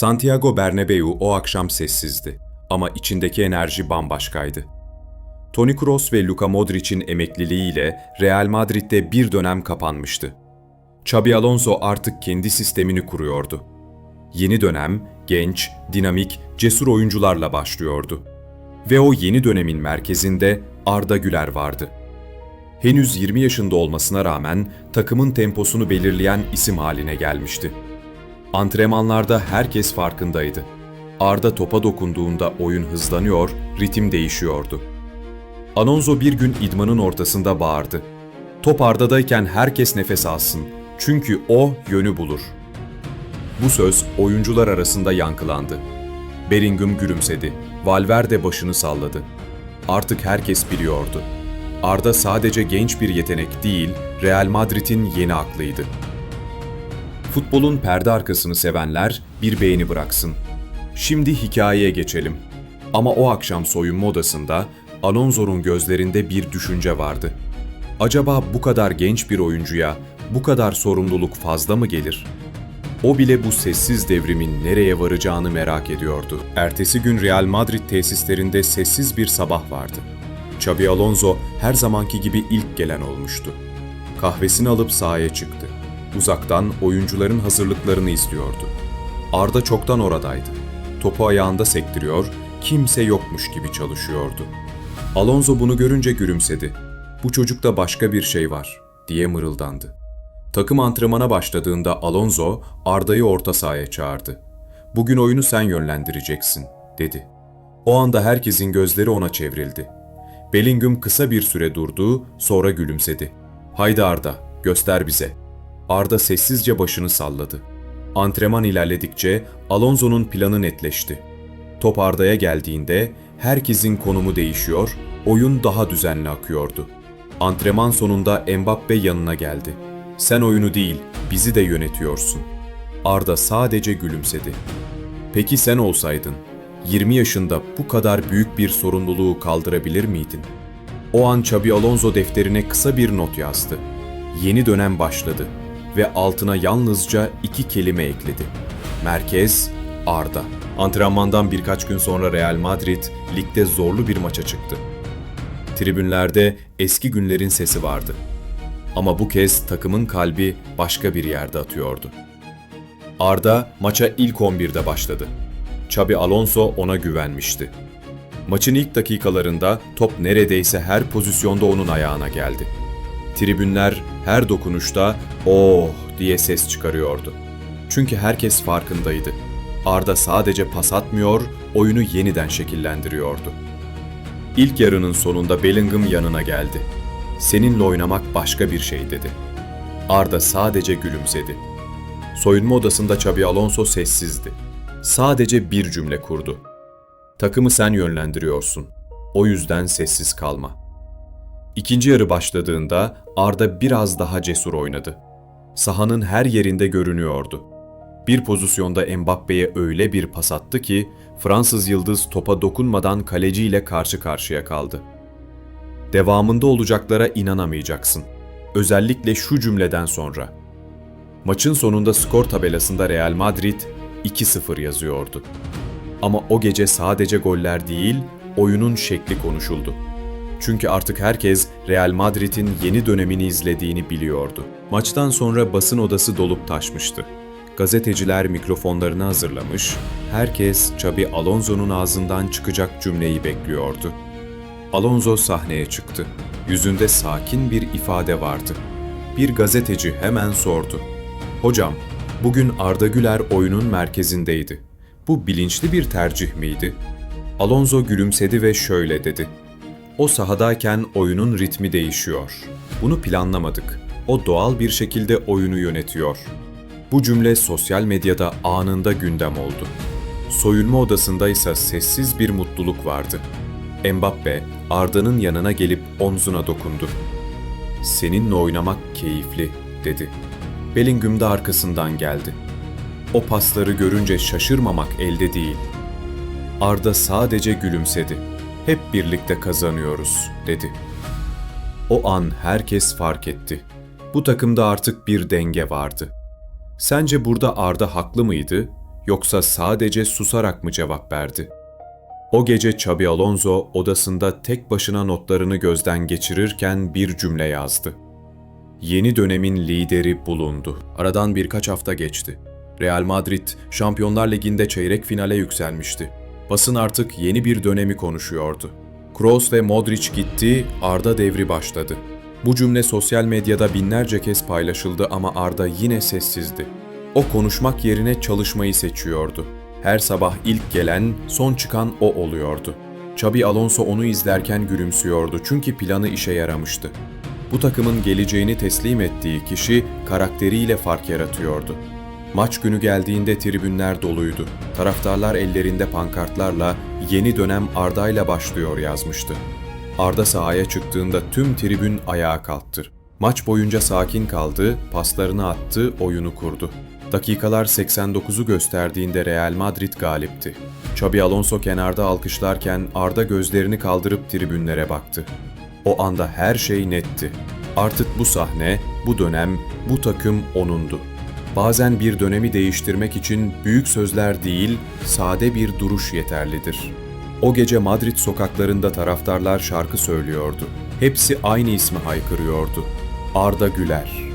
Santiago Bernabeu o akşam sessizdi ama içindeki enerji bambaşkaydı. Toni Kroos ve Luka Modric'in emekliliğiyle Real Madrid'de bir dönem kapanmıştı. Xabi Alonso artık kendi sistemini kuruyordu. Yeni dönem genç, dinamik, cesur oyuncularla başlıyordu. Ve o yeni dönemin merkezinde Arda Güler vardı. Henüz 20 yaşında olmasına rağmen takımın temposunu belirleyen isim haline gelmişti. Antrenmanlarda herkes farkındaydı. Arda topa dokunduğunda oyun hızlanıyor, ritim değişiyordu. Alonso bir gün idmanın ortasında bağırdı. Top Arda'dayken herkes nefes alsın. Çünkü o yönü bulur. Bu söz oyuncular arasında yankılandı. Bellingham gülümsedi. Valverde başını salladı. Artık herkes biliyordu. Arda sadece genç bir yetenek değil, Real Madrid'in yeni aklıydı. Futbolun perde arkasını sevenler bir beğeni bıraksın. Şimdi hikayeye geçelim. Ama o akşam soyunma odasında Alonso'nun gözlerinde bir düşünce vardı. Acaba bu kadar genç bir oyuncuya bu kadar sorumluluk fazla mı gelir? O bile bu sessiz devrimin nereye varacağını merak ediyordu. Ertesi gün Real Madrid tesislerinde sessiz bir sabah vardı. Xabi Alonso her zamanki gibi ilk gelen olmuştu. Kahvesini alıp sahaya çıktı. Uzaktan oyuncuların hazırlıklarını izliyordu. Arda çoktan oradaydı. Topu ayağında sektiriyor, kimse yokmuş gibi çalışıyordu. Alonso bunu görünce gülümsedi. Bu çocukta başka bir şey var, diye mırıldandı. Takım antrenmana başladığında Alonso, Arda'yı orta sahaya çağırdı. Bugün oyunu sen yönlendireceksin, dedi. O anda herkesin gözleri ona çevrildi. Bellingham kısa bir süre durdu, sonra gülümsedi. Haydi Arda, göster bize. Arda sessizce başını salladı. Antrenman ilerledikçe Alonso'nun planı netleşti. Top Arda'ya geldiğinde herkesin konumu değişiyor, oyun daha düzenli akıyordu. Antrenman sonunda Mbappe yanına geldi. Sen oyunu değil, bizi de yönetiyorsun. Arda sadece gülümsedi. Peki sen olsaydın, 20 yaşında bu kadar büyük bir sorumluluğu kaldırabilir miydin? O an Xabi Alonso defterine kısa bir not yazdı. Yeni dönem başladı ve altına yalnızca iki kelime ekledi. Merkez Arda. Antrenmandan birkaç gün sonra Real Madrid ligde zorlu bir maça çıktı. Tribünlerde eski günlerin sesi vardı. Ama bu kez takımın kalbi başka bir yerde atıyordu. Arda maça ilk 11'de başladı. Xabi Alonso ona güvenmişti. Maçın ilk dakikalarında top neredeyse her pozisyonda onun ayağına geldi. Tribünler her dokunuşta "Oh!" diye ses çıkarıyordu. Çünkü herkes farkındaydı. Arda sadece pas atmıyor, oyunu yeniden şekillendiriyordu. İlk yarının sonunda Bellingham yanına geldi. Seninle oynamak başka bir şey dedi. Arda sadece gülümsedi. Soyunma odasında Xabi Alonso sessizdi. Sadece bir cümle kurdu. Takımı sen yönlendiriyorsun. O yüzden sessiz kalma. İkinci yarı başladığında Arda biraz daha cesur oynadı. Sahanın her yerinde görünüyordu. Bir pozisyonda Mbappe'ye öyle bir pas attı ki Fransız yıldız topa dokunmadan kaleciyle karşı karşıya kaldı. Devamında olacaklara inanamayacaksın. Özellikle şu cümleden sonra. Maçın sonunda skor tabelasında Real Madrid 2-0 yazıyordu. Ama o gece sadece goller değil, oyunun şekli konuşuldu. Çünkü artık herkes Real Madrid'in yeni dönemini izlediğini biliyordu. Maçtan sonra basın odası dolup taşmıştı. Gazeteciler mikrofonlarını hazırlamış, herkes Xabi Alonso'nun ağzından çıkacak cümleyi bekliyordu. Alonso sahneye çıktı. Yüzünde sakin bir ifade vardı. Bir gazeteci hemen sordu. Hocam, bugün Arda Güler oyunun merkezindeydi. Bu bilinçli bir tercih miydi? Alonso gülümsedi ve şöyle dedi. O sahadayken oyunun ritmi değişiyor. Bunu planlamadık. O doğal bir şekilde oyunu yönetiyor. Bu cümle sosyal medyada anında gündem oldu. Soyunma odasında ise sessiz bir mutluluk vardı. Mbappe, Arda'nın yanına gelip omzuna dokundu. Seninle oynamak keyifli, dedi. Bellingham da arkasından geldi. O pasları görünce şaşırmamak elde değil. Arda sadece gülümsedi. Hep birlikte kazanıyoruz, dedi. O an herkes fark etti. Bu takımda artık bir denge vardı. Sence burada Arda haklı mıydı yoksa sadece susarak mı cevap verdi? O gece Xabi Alonso odasında tek başına notlarını gözden geçirirken bir cümle yazdı. Yeni dönemin lideri bulundu. Aradan birkaç hafta geçti. Real Madrid Şampiyonlar Ligi'nde çeyrek finale yükselmişti. Basın artık yeni bir dönemi konuşuyordu. Kroos ve Modric gitti, Arda devri başladı. Bu cümle sosyal medyada binlerce kez paylaşıldı ama Arda yine sessizdi. O konuşmak yerine çalışmayı seçiyordu. Her sabah ilk gelen, son çıkan o oluyordu. Xabi Alonso onu izlerken gülümsüyordu çünkü planı işe yaramıştı. Bu takımın geleceğini teslim ettiği kişi karakteriyle fark yaratıyordu. Maç günü geldiğinde tribünler doluydu. Taraftarlar ellerinde pankartlarla yeni dönem Arda'yla başlıyor yazmıştı. Arda sahaya çıktığında tüm tribün ayağa kalktı. Maç boyunca sakin kaldı, paslarını attı, oyunu kurdu. Dakikalar 89'u gösterdiğinde Real Madrid galipti. Xabi Alonso kenarda alkışlarken Arda gözlerini kaldırıp tribünlere baktı. O anda her şey netti. Artık bu sahne, bu dönem, bu takım onundu. Bazen bir dönemi değiştirmek için büyük sözler değil, sade bir duruş yeterlidir. O gece Madrid sokaklarında taraftarlar şarkı söylüyordu. Hepsi aynı ismi haykırıyordu. Arda Güler.